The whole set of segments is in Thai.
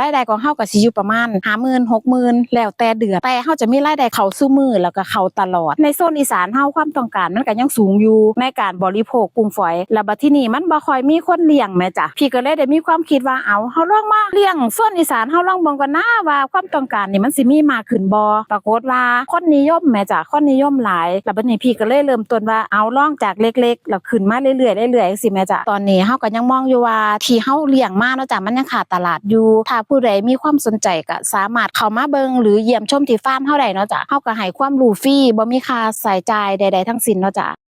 รายได้ของเฮาก็สิอยู่ประมาณ50,000 60,000แล้วแต่เดือนแต่เฮาจะมีรายได้เข้าสู่มือแล้วก็เข้าตลอด ในโซนอีสานเฮาความต้องการมันก็ยังสูงอยู่ในการบริโภคกุ้งฝอยแล้วบัดที่นี่มันบ่ค่อยมีคนเลี้ยงแม่จ้ะพี่ก็เลยได้มีความคิดว่าเอาเฮาลองมาเลี้ยงโซนอีสานเฮาลองเบิ่งกันนะว่าความต้องการนี่มันสิมีมากขึ้นบ่ปรากฏว่าคนนิยมแม่จ้ะคนนิยมหลายแล้วบัดนี้พี่ก็เลยเริ่มต้นว่าเอาลองจากเล็กๆแล้วขึ้นมาเรื่อยๆเรื่อยๆจังซี่แม่จ้ะตอนนี้เฮาก็ยังมองอยู่ว่าที่เฮาเลี้ยงมาเนาะจ้ะมันยังขาดตลาดอยู่ถ้าผู้ใดมีความสนใจก็สามารถเข้ามาเบิงหรือเยี่ยมชมที่ฟาร์มเฮาได้เนาะจ้ะเฮาก็ให้ความรู้ฟรีบ่มีค่าใช้จ่ายใดๆทั้งสิ้นเนาะจ้ะ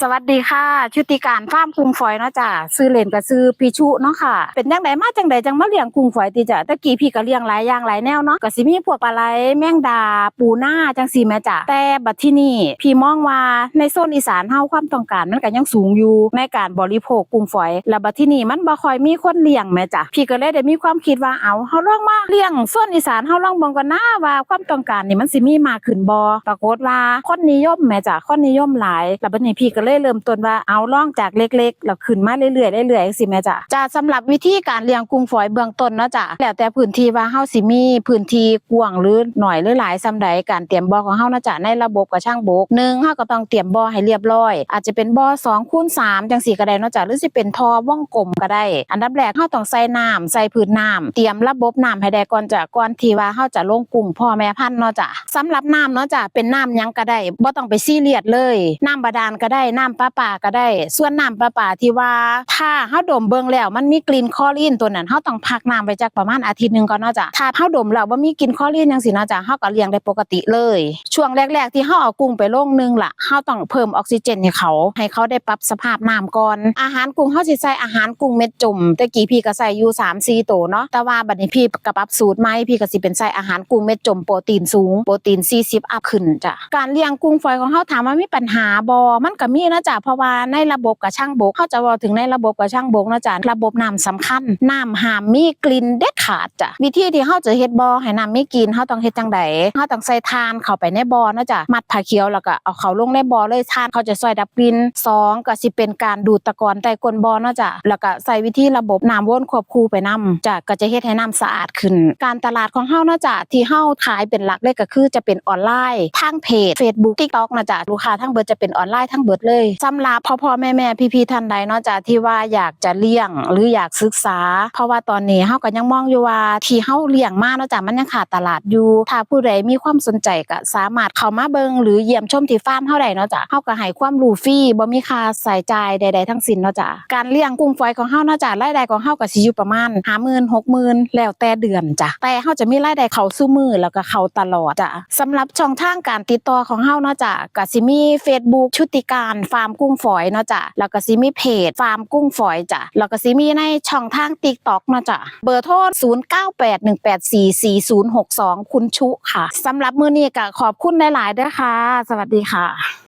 สวัสดีค่ะชุติการฟาร์มกุ้งฝอยเนาะจ้ะซื้อเลนก็ซื้อพีชุเนาะค่ะ เป็นจังไดมาจังไดจังมาเลี้ยงกุ้งฝอยติจ้ะตะกี้พี่ก็เลี้ยงหลายอย่างหลายแนวเนาะก็สิมีพวกปลาไหลแมงดา ปูหน้าจังซี่แม่จ้ะแต่บัดที่นี่พี่มองว่าในโซนอีสานเฮาความต้องการมันก็ยังสูงอยู่ในการบริโภคกุ้งฝอยแล้วบัดที่นี่มันบ่ค่อยมีคนเลี้ยงแม่จ้ะพี่ก็เลยได้มีความคิดว่าเอาเฮาลองมาเลี้ยงโซนอีสานเฮาลองเบิ่งกันนะว่าความต้องการนี่มันสิมีมากขึ้นบ่ปรากฏว่าคนนิยมแม่จ้ะคนนิยมหลายแล้วบัดนี้พี่ก็เลยเริ่มต้นว่าเอาล่องจากเล็กๆแล้วขึ้นมาเรื่อยๆเรื่อยๆจังซี่แม่จ้ะจะสำหรับวิธีการเลี้ยงกุ้งฝอยเบื้องต้นเนาะจ้ะแล้วแต่พื้นที่ว่าเฮาสิมีพื้นที่กว้างหรือหน่อยหรือหลายซำใดการเตรียมบ่อของเฮาเนาะจ้ะในระบบกระช่างบกหนึ่งเฮาก็ต้องเตรียมบ่อให้เรียบร้อย อาจจะเป็นบ่อ2คูณ3จังซี่ก็ได้เนาะจ้ะหรือสิเป็นท่องกลมก็ได้ อันดับแรกเฮาต้องใส่น้ำใส่พื้นน้ำเตรียมระบบน้ำให้ได้ก่อนจ้ะก่อนที่ว่าเฮาจะลงกุ้งพ่อแม่พันธุ์เนาะจ้ะสำหรับน้ำเนาะจ้ะเป็นน้ำยังก็ได้บ่ต้องไปซีเรียสเลย น้ำบาดาลก็ได้น้ำประปาก็ได้ ส่วนน้ำประปาที่ว่าถ้าเฮาดมเบิ่งแล้วมันมีกลิ่นคอรีนตัวนั้นเฮาต้องพักน้ำไปจักประมาณอาทิตย์หนึงก่อนเนาะจ้ะถ้าเฮาดมแล้วบ่มีกลิ่นคอรีนจังซี่เนาะจ้ะเฮาก็เลี้ยงได้ปกติเลย ช่วงแรก ๆ ที่เฮาเอากุ้งไปลงหนึงล่ะเฮาต้องเพิ่มออกซิเจนให้เขา ให้เขาได้ปรับสภาพน้ำก่อน อาหารกุ้งเฮาสิใส่อาหารกุ้งเม็ดจุ่มแต่กี้พี่ก็ใส่อยู่3 4ตัวเนาะแต่ว่าบัดนี้พี่ก็ปรับสูตรใหม่พี่ก็สิเป็นใส่อาหารกุ้งเม็ดจุ่มโปรตีนสูงโปรตีน40อัพขึ้นจ้ะการเลี้ยงกุ้งฝอยของเฮาถามว่ามีปัญหาบ่มันก็มีนะจ้ะเพราะว่าในระบบกับช่างบกเขาจะเว้าถึงในระบบกับช่างบกนาะจ๊ะระบบน้ำสำคัญน้ำหามมีกลิ่นเด็ด ขาดจ้ะวิธีที่เฮาจะเฮ็ดบ่ให้น้ำไมีกลิ่นเฮาต้องเฮ็ดจังใดเฮาต้องใส่ทานเข้าไปในบ่อเนาะจ้ะมัดผ้าเขียวแล้วก็เอาเขาลงในบ่อเลยทานเขาจะช่วยดับกลิ่นสองก็สิเป็นการดูดตะกอนใต้ก้นบ่อเนาะจ้ะแล้วก็ใส่วิธีระบบน้ำวนควบคู่ไปนํจ้ะก็จะเฮ็ดให้น้ำสะอาดขึ้น การตลาดของเฮาเนาะจ้ะที่เฮาขายเป็นหลักเลยก็คือจะเป็นออนไลน์ทางเพจ Facebook TikTok นะจ้ะลูกค้าทั้งเบิดจะเป็นออนไลน์ทั้งเบิดเลยสำหรับพ่อพ่อแม่แม่พี่พี่ๆท่านใดเนาะจ้ะที่ว่าอยากจะเลี้ยงหรืออยากศึกษา เพราะว่าตอนนี้เฮาก็ยังมองอยู่ว่าที่เฮาเลี้ยงมาเนาะจ้ะมันยังขาดตลาดอยู่ถ้าผู้ใดมีความสนใจก็สามารถเข้ามาเบิ่งหรือเยี่ยมชมที่ฟาร์มเฮาได้เนาะจ้ะเฮาก็ให้ความรู้ฟรีบ่มีค่าใช้จ่ายใดๆทั้งสิ้นเนาะจ้ะการเลี้ยงกุ้งฝอยของเฮาเนาะจ้ะรายได้ของเฮาก็สิอยู่ประมาณ50,000 60,000แล้วแต่เดือนจ้ะแต่เฮาจะมีรายได้เข้าสู่มือแล้วก็เข้าตลอดจ้ะสำหรับช่องทางการติดต่อของเฮาเนาะจ้ะก็สิมี Facebook ชุติการฟาร์มกุ้งฝอยเนาะจ้ะแล้วก็สิมีเพจฟาร์มกุ้งฝอยจ้ะแล้วก็สิมีในช่องทาง TikTok เนาะจ้ะเบอร์โทร0981844062 คุณชุค่ะสำหรับมื้อนี้ก็ขอบคุณหลายๆเด้อค่ะ สวัสดีค่ะ